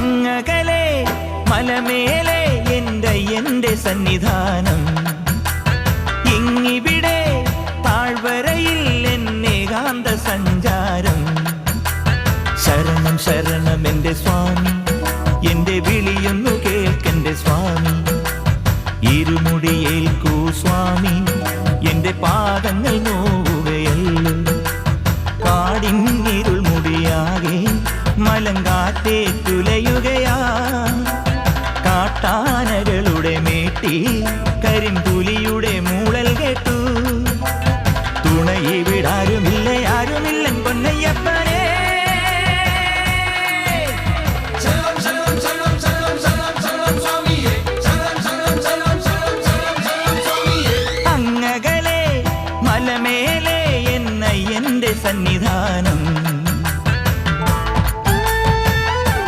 അങ്ങകലെ മലമേലെ എന്റെ എന്റെ സന്നിധാനം. ഇങ്ങിവിടെ താഴ്വരയിൽ എന്നെ കാന്ത സഞ്ചാരം. ശരണം ശരണം എന്റെ സ്വാമി എന്റെ വിളിയൊന്നു കേൾക്കെന്റെ സ്വാമി. ഇരുമുടിയേൽക്കൂ സ്വാമി എന്റെ പാദങ്ങൾ നോവുകയല്ലോ മലങ്കാറ്റേ തുലയുകയാ. കാട്ടാനകളുടെ മേട്ടി കരിമ്പുലിയുടെ മൂളൽ കേട്ടു. തുണയിവിടാരുമില്ല ആരുമില്ല ആരുമില്ലൻ പൊന്നയ്യപ്പനെ. മലമേലെ എന്ന എന്റെ സന്നിധാനം.